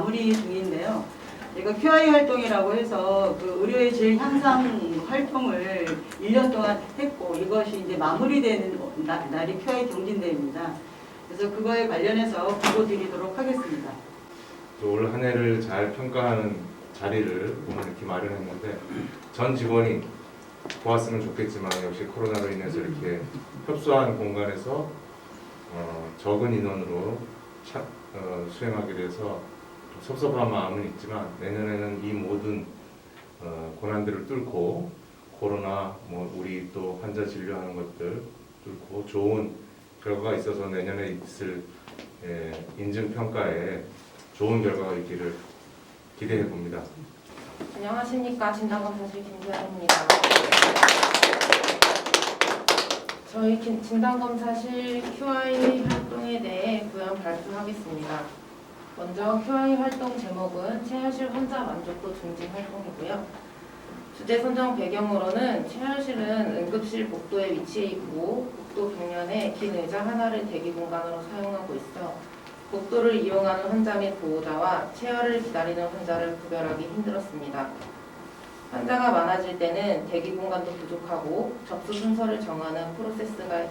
마무리 중인데요. 저희가 QI 활동이라고 해서 그 의료의 질 향상 활동을 1년 동안 했고 이것이 이제 마무리되는 나- 날이 QI 경진대회입니다. 그래서 그거에 관련해서 보고 드리도록 하겠습니다. 올 한 해를 잘 평가하는 자리를 오늘 이렇게 마련했는데 전 직원이 보았으면 좋겠지만 역시 코로나로 인해서 이렇게 협소한 공간에서 어, 적은 인원으로 차- 어, 수행하게 돼서 좀 섭섭한 마음은 있지만 내년에는 이 모든 어, 고난들을 뚫고 코로나 뭐 우리 또 환자 진료하는 것들 뚫고 좋은 결과가 있어서 내년에 있을 예, 인증 평가에 좋은 결과가 있기를 기대해 봅니다. 안녕하십니까 진단검사실 김지아입니다. 저희 긴- 진단검사실 QI 활동에 대해 구현 발표하겠습니다. 먼저 QI 활동 제목은 체열실 환자 만족도 증진 활동이고요. 주제 선정 배경으로는 체열실은 응급실 복도에 위치해 있고 복도 벽면에 긴 의자 하나를 대기 공간으로 사용하고 있어 복도를 이용하는 환자 및 보호자와 체열을 기다리는 환자를 구별하기 힘들었습니다. 환자가 많아질 때는 대기 공간도 부족하고 접수 순서를 정하는 프로세스가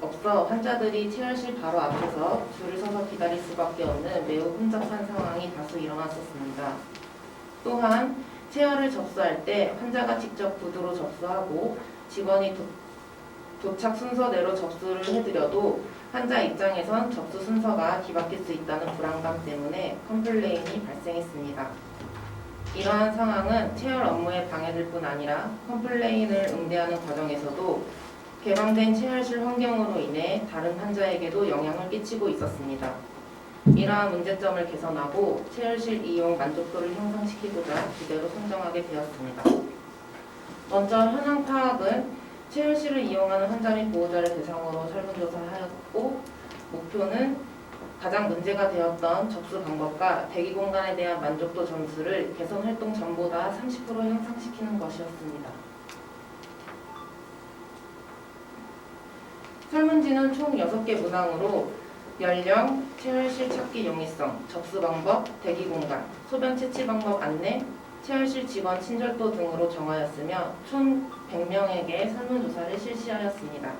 없어 환자들이 체열실 바로 앞에서 줄을 서서 기다릴 수밖에 없는 매우 혼잡한 상황이 다수 일어났었습니다. 또한 체열을 접수할 때 환자가 직접 구두로 접수하고 직원이 도, 도착 순서대로 접수를 해드려도 환자 입장에선 접수 순서가 뒤바뀔 수 있다는 불안감 때문에 컴플레인이 발생했습니다. 이러한 상황은 체열 업무에 방해될 뿐 아니라 컴플레인을 응대하는 과정에서도 개방된 체열실 환경으로 인해 다른 환자에게도 영향을 끼치고 있었습니다. 이러한 문제점을 개선하고 체열실 이용 만족도를 향상시키고자 기대로 선정하게 되었습니다. 먼저 현황 파악은 체열실을 이용하는 환자 및 보호자를 대상으로 설문조사하였고 목표는 가장 문제가 되었던 접수 방법과 대기 공간에 대한 만족도 점수를 개선 활동 전보다 30% 향상시키는 것이었습니다. 설문지는 총 6개 문항으로 연령, 체열실 찾기 용이성, 접수 방법, 대기 공간, 소변 채취 방법 안내, 체열실 직원 친절도 등으로 정하였으며 총 100명에게 설문조사를 실시하였습니다.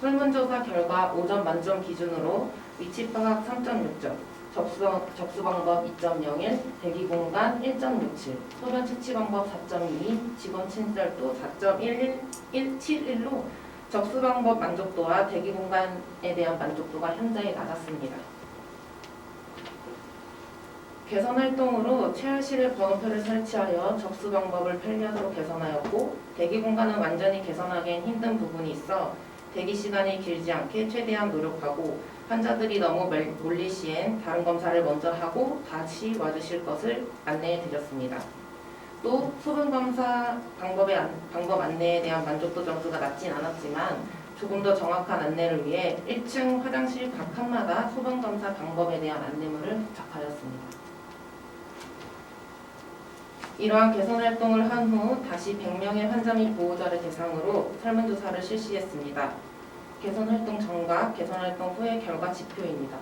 설문조사 결과 5점 만점 기준으로 위치 파악 3.6점, 접수, 접수 방법 2.01, 대기 공간 1.67, 소변 채취 방법 4.22, 직원 친절도 4.171로 접수 방법 만족도와 대기 공간에 대한 만족도가 현저히 낮았습니다. 개선 활동으로 체열실에 번호표를 설치하여 접수 방법을 편리하도록 개선하였고 대기 공간은 완전히 개선하기엔 힘든 부분이 있어 대기 시간이 길지 않게 최대한 노력하고 환자들이 너무 멀- 몰릴 시엔 다른 검사를 먼저 하고 다시 와주실 것을 안내해 드렸습니다. 또 소변 검사 방법의 안- 방법 안내에 대한 만족도 점수가 낮진 않았지만 조금 더 정확한 안내를 위해 1층 화장실 각 칸마다 소변 검사 방법에 대한 안내문을 부착하였습니다. 이러한 개선 활동을 한 후 다시 100명의 환자 및 보호자를 대상으로 설문조사를 실시했습니다. 개선 활동 전과 개선 활동 후의 결과 지표입니다.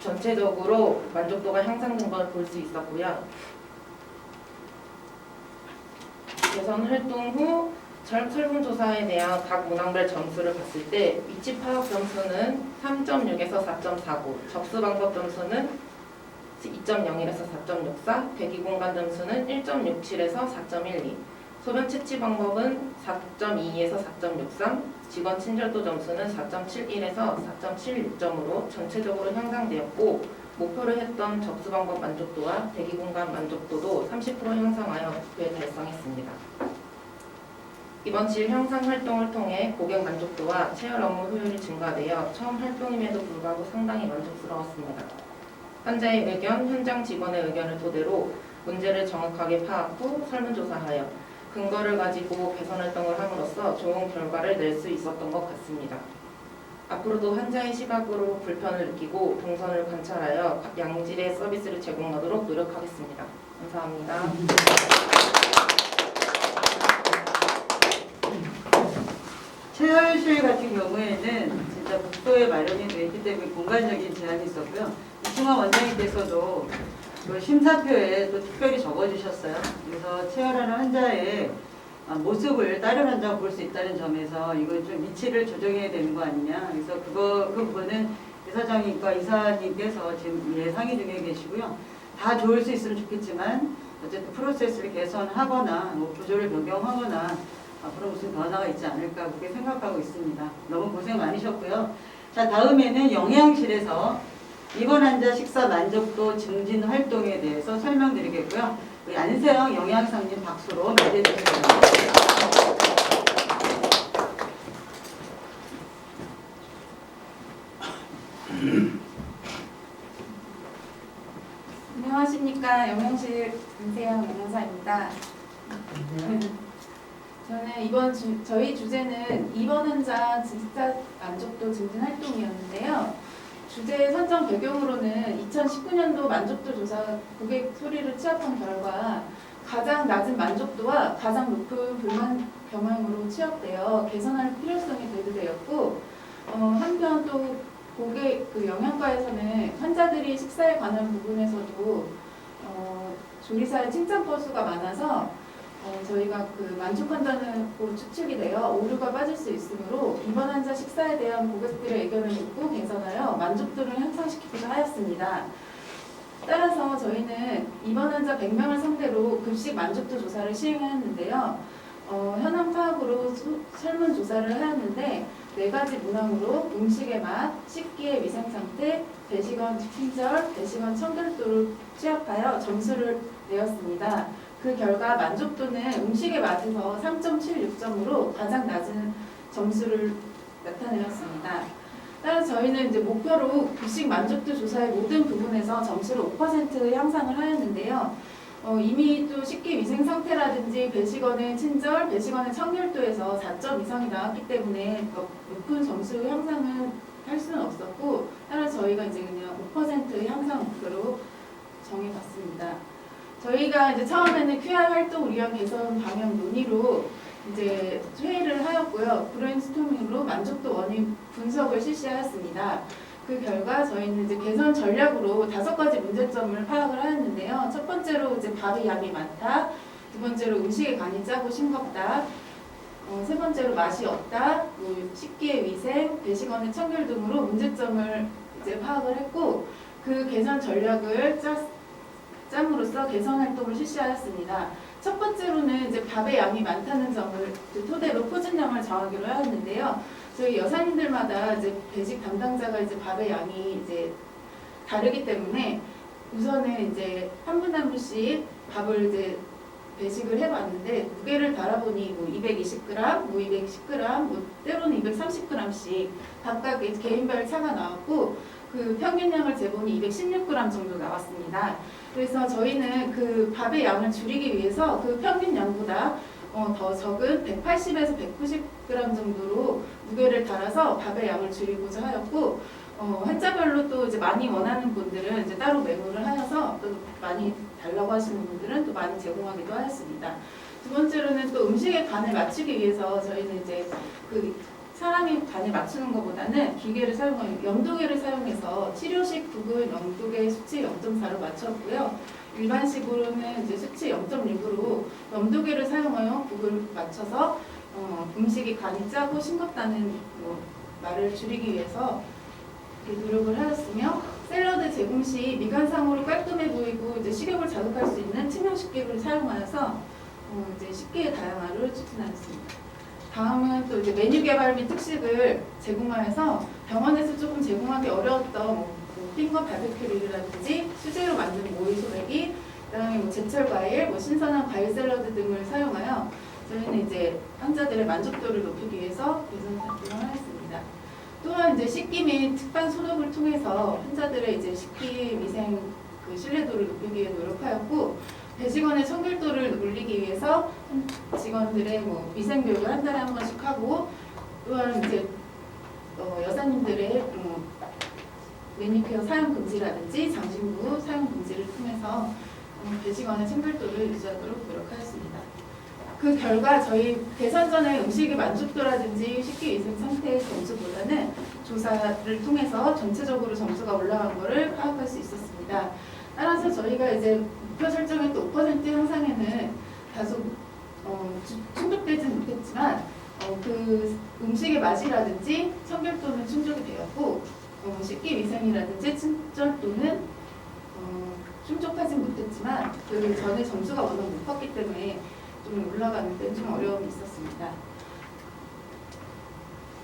전체적으로 만족도가 향상된 걸 볼 수 있었고요. 개선 활동 후 절- 설문조사에 대한 각 문항별 점수를 봤을 때 위치 파악 점수는 3.6에서 4.49, 접수 방법 점수는 2.01에서 4.64, 대기 공간 점수는 1.67에서 4.12, 소변 채취 방법은 4.22에서 4.63, 직원 친절도 점수는 4.71에서 4.76점으로 전체적으로 향상되었고 목표를 했던 접수 방법 만족도와 대기 공간 만족도도 30% 향상하여 목표에 달성했습니다. 이번 질 향상 활동을 통해 고객 만족도와 체열 업무 효율이 증가되어 처음 활동임에도 불구하고 상당히 만족스러웠습니다. 환자의 의견, 현장 직원의 의견을 토대로 문제를 정확하게 파악 후 설문조사하여 근거를 가지고 개선 활동을 함으로써 좋은 결과를 낼 수 있었던 것 같습니다. 앞으로도 환자의 시각으로 불편을 느끼고 동선을 관찰하여 양질의 서비스를 제공하도록 노력하겠습니다. 감사합니다. 흡연실 같은 경우에는 진짜 복도에 마련이 되어 있기 때문에 공간적인 제한이 있었고요. 이충환 원장님께서도 그 심사표에 또 특별히 적어주셨어요. 그래서 체열하는 환자의 아, 모습을 다른 환자가 볼수 있다는 점에서 이건 좀 위치를 조정해야 되는 거 아니냐. 그래서 그거 그 부분은 의사장님과 이사님께서 지금 예상이 중에 계시고요. 다 좋을 수 있으면 좋겠지만 어쨌든 프로세스를 개선하거나 뭐 구조를 변경하거나 앞으로 무슨 변화가 있지 않을까 그렇게 생각하고 있습니다. 너무 고생 많으셨고요. 자 다음에는 영양실에서 입원 환자 식사 만족도 증진 활동에 대해서 설명드리겠고요. 우리 안세영 영양상님 박수로 맞이해 주세요. 안녕하십니까 영양실 김세영 영양사입니다. 저는 이번 주, 저희 주제는 입원 환자 진짜 만족도 증진 활동이었는데요. 주제 선정 배경으로는 2019년도 만족도 조사 고객 소리를 취합한 결과 가장 낮은 만족도와 가장 높은 불만 경향으로 취합되어 개선할 필요성이 대두되었고 어, 한편 또 고객 그 영양과에서는 환자들이 식사에 관한 부분에서도 어, 조리사의 칭찬 건수가 많아서 어, 저희가 그 만족한다는 추측이 되어 오류가 빠질 수 있으므로 입원 환자 식사에 대한 고객들의 의견을 듣고 개선하여 만족도를 향상시키기도 하였습니다. 따라서 저희는 입원 환자 100명을 상대로 급식 만족도 조사를 시행하였는데요. 어, 현황 파악으로 수- 설문 조사를 하였는데 네 가지 문항으로 음식의 맛, 식기의 위생 상태, 배식원 친절, 배식원 청결도를 취합하여 점수를 내었습니다. 그 결과 만족도는 음식의 맛에서 3.76점으로 가장 낮은 점수를 나타내었습니다. 따라서 저희는 이제 목표로 급식 만족도 조사의 모든 부분에서 점수를 5% 향상을 하였는데요. 어, 이미 또 식기 위생 상태라든지 배식원의 친절, 배식원의 청결도에서 4점 이상이 나왔기 때문에 더 높은 점수 향상은 할 수는 없었고 따라서 저희가 이제 그냥 5% 향상 목표로 정해봤습니다. 저희가 이제 처음에는 QI 활동 운영 개선 방향 논의로 이제 회의를 하였고요. 브레인스토밍으로 만족도 원인 분석을 실시하였습니다. 그 결과 저희는 이제 개선 전략으로 다섯 가지 문제점을 파악을 하였는데요. 첫 번째로 이제 밥의 양이 많다. 두 번째로 음식의 간이 짜고 싱겁다. 어, 세 번째로 맛이 없다. 뭐 식기의 위생, 배식원의 청결 등으로 문제점을 이제 파악을 했고 그 개선 전략을 짰, 짬으로써 개선 활동을 실시하였습니다. 첫 번째로는 이제 밥의 양이 많다는 점을 토대로 포진량을 정하기로 하였는데요. 저희 여사님들마다 이제 배식 담당자가 이제 밥의 양이 이제 다르기 때문에 우선은 이제 한 분 한 분씩 밥을 이제 배식을 해봤는데 무게를 달아보니 뭐 220g, 뭐 210g, 뭐 때로는 230g씩 각각 개인별 차가 나왔고 그 평균량을 재보니 216g 정도 나왔습니다. 그래서 저희는 그 밥의 양을 줄이기 위해서 그 평균량보다 어, 더 적은 180에서 190g 정도로 무게를 달아서 밥의 양을 줄이고자 하였고 어, 환자별로 또 이제 많이 원하는 분들은 이제 따로 메모를 하여서 또 많이 달라고 하시는 분들은 또 많이 제공하기도 하였습니다. 두 번째로는 또 음식의 간을 맞추기 위해서 저희는 이제 그 사람이 간을 맞추는 것보다는 기계를 사용하여 염도계를 사용해서 치료식 국을 염도계 수치 0.4로 맞췄고요. 일반식으로는 이제 수치 0.6으로 염도계를 사용하여 국을 맞춰서 어, 음식이 간이 짜고 싱겁다는 뭐 말을 줄이기 위해서 노력을 하였으며 샐러드 제공 시 미간상으로 깔끔해 보이고 이제 식욕을 자극할 수 있는 투명 식기를 사용하여서 어, 이제 식기의 다양화를 추진하였습니다. 다음은 또 이제 메뉴 개발 및 특식을 제공하여서 병원에서 조금 제공하기 어려웠던 뭐, 뭐 핑거 바베큐류라든지 수제로 만든 모이 소백이 그다음에 뭐 제철 과일, 뭐 신선한 과일 샐러드 등을 사용하여 저희는 이제 환자들의 만족도를 높이기 위해서 개선 활동을 하였습니다. 또한 이제 식기 및 특반 소독을 통해서 환자들의 이제 식기 위생 그 신뢰도를 높이기 위해 노력하였고 배직원의 청결도를 올리기 위해서 직원들의 뭐 위생 교육을 한 달에 한 번씩 하고 또한 이제 어, 여사님들의 뭐 매니큐어 사용 금지라든지 장신구 사용 금지를 통해서 어, 배직원의 청결도를 유지하도록 노력하였습니다. 그 결과 저희 개선 전에 음식의 만족도라든지 식기 위생 상태의 점수보다는 조사를 통해서 전체적으로 점수가 올라간 거를 파악할 수 있었습니다. 따라서 저희가 이제 목표 설정했던 5% 향상에는 다소 어, 주- 충족되진 못했지만 어, 그 음식의 맛이라든지 청결도는 충족이 되었고 어, 식기 위생이라든지 친절도는 어, 충족하진 못했지만 그 전에 점수가 워낙 높았기 때문에 좀 올라가는 데좀 어려움이 있었습니다.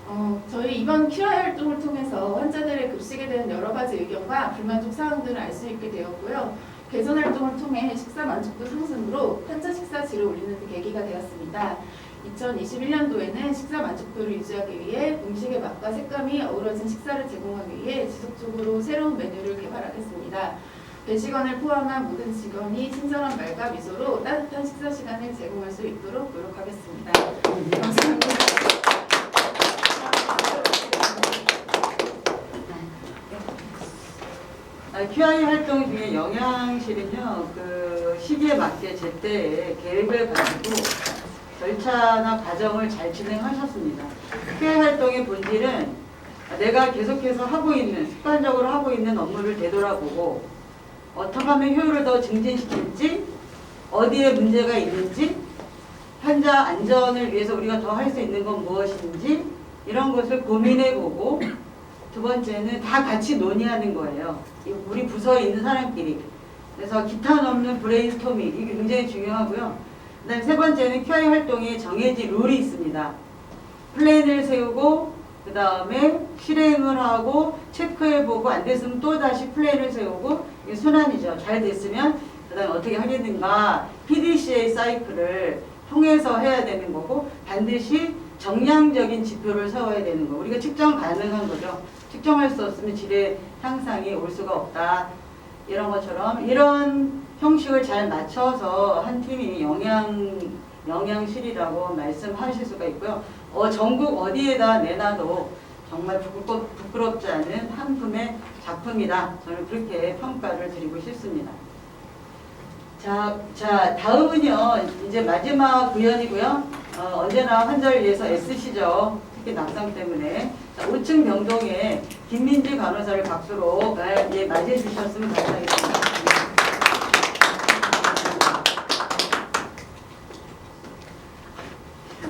어, 저희 이번 QI 활동을 통해서 환자들의 급식에 대한 여러 가지 의견과 불만족 사항들을 알 수 있게 되었고요. 개선 활동을 통해 식사 만족도 상승으로 환자 계기가 되었습니다. 2021년도에는 식사 만족도를 유지하기 위해 음식의 맛과 색감이 어우러진 식사를 제공하기 위해 지속적으로 새로운 메뉴를 개발하겠습니다. 배식원을 포함한 모든 직원이 친절한 말과 미소로 따뜻한 식사 시간을 제공할 수 있도록 노력하겠습니다. 감사합니다. 아, QI 활동 중에 영양실은요, 그 시기에 맞게 제때 계획을 가지고 절차나 과정을 잘 진행하셨습니다. QI 활동의 본질은 내가 계속해서 하고 있는, 습관적으로 하고 있는 업무를 되돌아보고 어떻게 하면 효율을 더 증진시킬지, 어디에 문제가 있는지, 환자 안전을 위해서 우리가 더 할 수 있는 건 무엇인지, 이런 것을 고민해보고 두 번째는 다 같이 논의하는 거예요. 이 우리 부서에 있는 사람끼리. 그래서 기타 없는 브레인스토밍 이게 굉장히 중요하고요. 그다음 세 번째는 QI 활동에 정해진 룰이 있습니다. 플랜을 세우고 그 다음에 실행을 하고 체크해보고 안 됐으면 또 다시 플랜을 세우고 이게 순환이죠. 잘 됐으면 그 다음에 어떻게 하겠는가 PDCA 사이클을 통해서 해야 되는 거고 반드시 정량적인 지표를 세워야 되는 거. 우리가 측정 가능한 거죠. 측정할 수 없으면 질의 향상이 올 수가 없다. 이런 것처럼 이런 형식을 잘 맞춰서 한 팀이 영양 영양실이라고 말씀하실 수가 있고요. 어, 전국 어디에다 내놔도 정말 부끄럽, 부끄럽지 않은 한 품의 작품이다. 저는 그렇게 평가를 드리고 싶습니다. 자, 자 다음은요. 이제 마지막 구현이고요. 어, 언제나 환자를 위해서 애쓰시죠. 특히 낙상 때문에. 자, 5층 병동에 김민지 간호사를 박수로 말- 예, 맞이해 주셨으면 감사하겠습니다.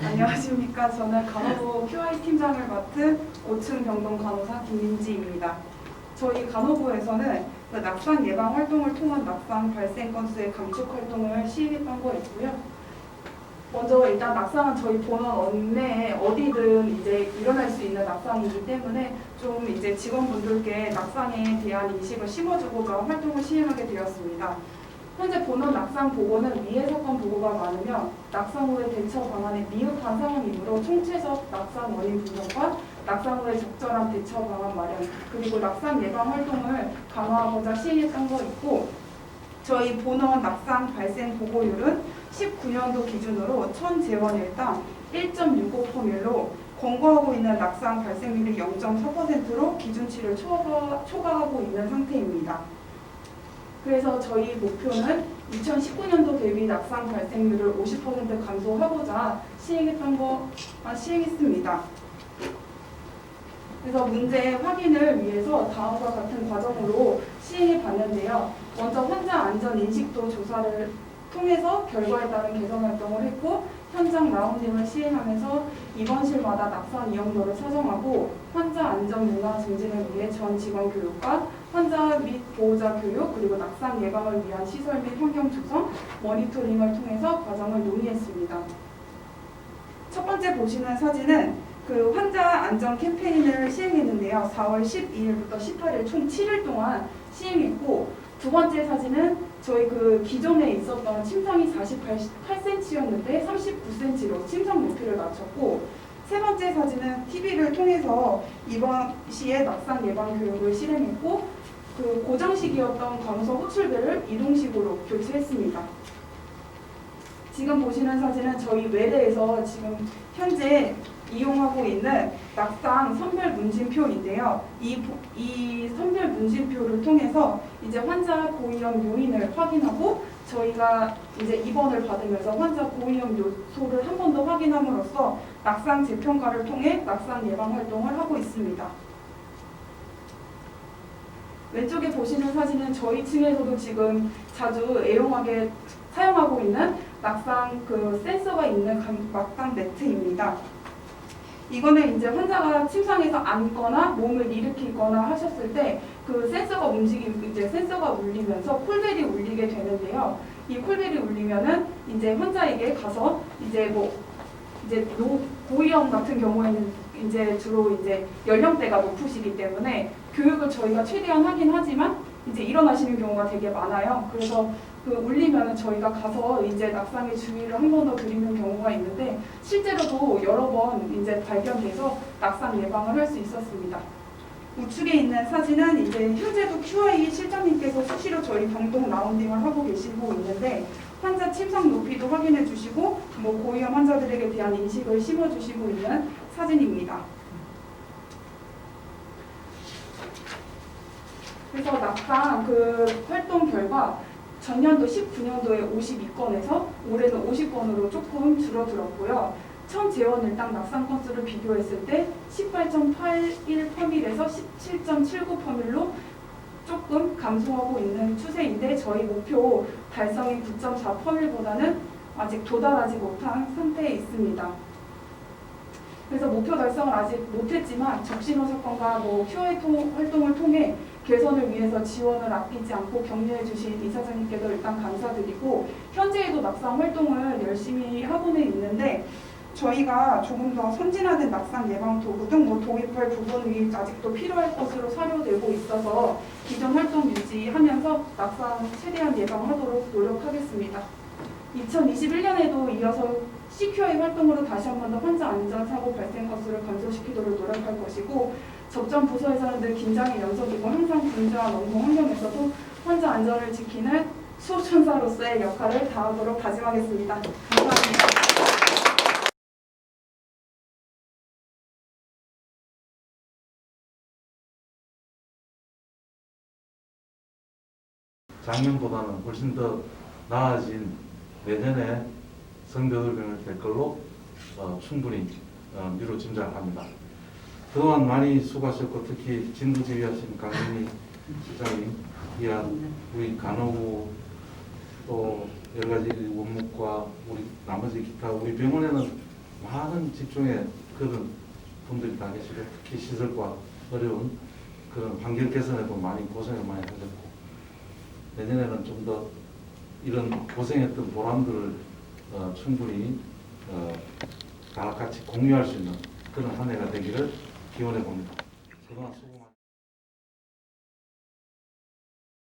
안녕하십니까. 저는 간호부 QI 팀장을 맡은 5층 병동 간호사 김민지입니다. 저희 간호부에서는 그 낙상 예방 활동을 통한 낙상 발생 건수의 감축 활동을 시행했던 거 있고요. 먼저 일단 낙상은 저희 본원 원내에 어디든 이제 일어날 수 있는 낙상이기 때문에 좀 이제 직원분들께 낙상에 대한 인식을 심어주고자 활동을 시행하게 되었습니다. 현재 본원 낙상 보고는 위해 사건 보고가 많으며 낙상 후의 대처 방안에 미흡한 상황이므로 총체적 낙상 원인 분석과 낙상 후의 적절한 대처 방안 마련 그리고 낙상 예방 활동을 강화하고자 시행했던 거 있고 저희 본원 낙상 발생 보고율은 19년도 기준으로 천 재원일당 1.65%로 권고하고 있는 낙상 발생률이 0.4%로 기준치를 초과, 초과하고 있는 상태입니다. 그래서 저희 목표는 2019년도 대비 낙상 발생률을 50% 감소하고자 시행했던 거 아, 시행했습니다. 그래서 문제 확인을 위해서 다음과 같은 과정으로 시행해 봤는데요. 먼저 환자 안전 인식도 조사를 통해서 결과에 따른 개선 활동을 했고 현장 라운딩을 시행하면서 입원실마다 낙상 이용도를 사정하고 환자 안전 문화 증진을 위해 전 직원 교육과 환자 및 보호자 교육 그리고 낙상 예방을 위한 시설 및 환경 조성 모니터링을 통해서 과정을 논의했습니다. 첫 번째 보시는 사진은 그 환자 안전 캠페인을 시행했는데요. 4월 12일부터 18일 총 7일 동안 시행했고 두 번째 사진은 저희 그 기존에 있었던 침상이 48cm였는데 39cm로 침상 높이를 낮췄고 세 번째 사진은 TV를 통해서 이번 시에 낙상 예방 교육을 실행했고 그 고정식이었던 간호사 호출배를 이동식으로 교체했습니다. 지금 보시는 사진은 저희 외래에서 지금 현재 이용하고 있는 낙상 선별 문진표인데요. 이, 보- 이 선별 문 문진표를 통해서 이제 환자 고위험 요인을 확인하고 저희가 이제 입원을 받으면서 환자 고위험 요소를 한 번 더 확인함으로써 낙상 재평가를 통해 낙상 예방 활동을 하고 있습니다. 왼쪽에 보시는 사진은 저희 층에서도 지금 자주 애용하게 사용하고 있는 낙상 그 센서가 있는 감- 낙상 매트입니다. 이거는 이제 환자가 침상에서 앉거나 몸을 일으키거나 하셨을 때 그 센서가 움직이고 이제 센서가 울리면서 콜벨이 울리게 되는데요. 이 콜벨이 울리면은 이제 환자에게 가서 이제 뭐 이제 노 고위험 같은 경우에는 이제 주로 이제 연령대가 높으시기 때문에 교육을 저희가 최대한 하긴 하지만 이제 일어나시는 경우가 되게 많아요. 그래서 그 울리면은 저희가 가서 이제 낙상의 주의를 한 번더 드리는 경우가 있는데 실제로도 여러 번 이제 발견돼서 낙상 예방을 할 수 있었습니다. 우측에 있는 사진은 이제 현재도 QI 실장님께서 수시로 저희 병동 라운딩을 하고 계시고 있는데 환자 침상 높이도 확인해 주시고 뭐 고위험 환자들에게 대한 인식을 심어 주시고 있는 사진입니다. 그래서 낙상 그 활동 결과 전년도 19년도에 52건에서 올해는 50건으로 조금 줄어들었고요. 첫 재원 일당 낙상 건수를 비교했을 때 18.81 퍼밀에서 17.79 퍼밀로 조금 감소하고 있는 추세인데 저희 목표 달성인 9.4 퍼밀보다는 아직 도달하지 못한 상태에 있습니다. 그래서 목표 달성을 아직 못했지만 적신호 사건과 뭐 통- 활동을 통해 개선을 위해서 지원을 아끼지 않고 격려해 주신 이사장님께도 일단 감사드리고 현재에도 낙상 활동을 열심히 하고는 있는데 저희가 조금 더 선진화된 낙상 예방 도구 등 뭐 도입할 부분이 아직도 필요할 것으로 사료되고 있어서 기존 활동 유지하면서 낙상 최대한 예방하도록 노력하겠습니다. 2021년에도 이어서 CQI 활동으로 다시 한 번 더 환자 안전 사고 발생 건수를 감소시키도록 노력할 것이고 접점 부서에서는 늘 긴장의 연속이고 항상 분주한 업무 환경에서도 환자 안전을 지키는 수호천사로서의 역할을 다하도록 다짐하겠습니다. 감사합니다. 작년보다는 훨씬 더 나아진 내년에 성벽을병을 될 걸로 어, 충분히 어, 미루 짐작합니다. 그동안 많이 수고하셨고 특히 진두지휘하신 강민희 시장님, 이한 우리 간호부 또 여러 가지 원목과 우리 나머지 기타 우리 병원에는 많은 직종의 그런 분들이 다 계시고 특히 시설과 어려운 그런 환경 개선에도 많이 고생을 많이 하셨고 내년에는 좀 더 이런 고생했던 보람들을 어, 충분히 어, 다 같이 공유할 수 있는 그런 한 해가 되기를 기원해 봅니다. 많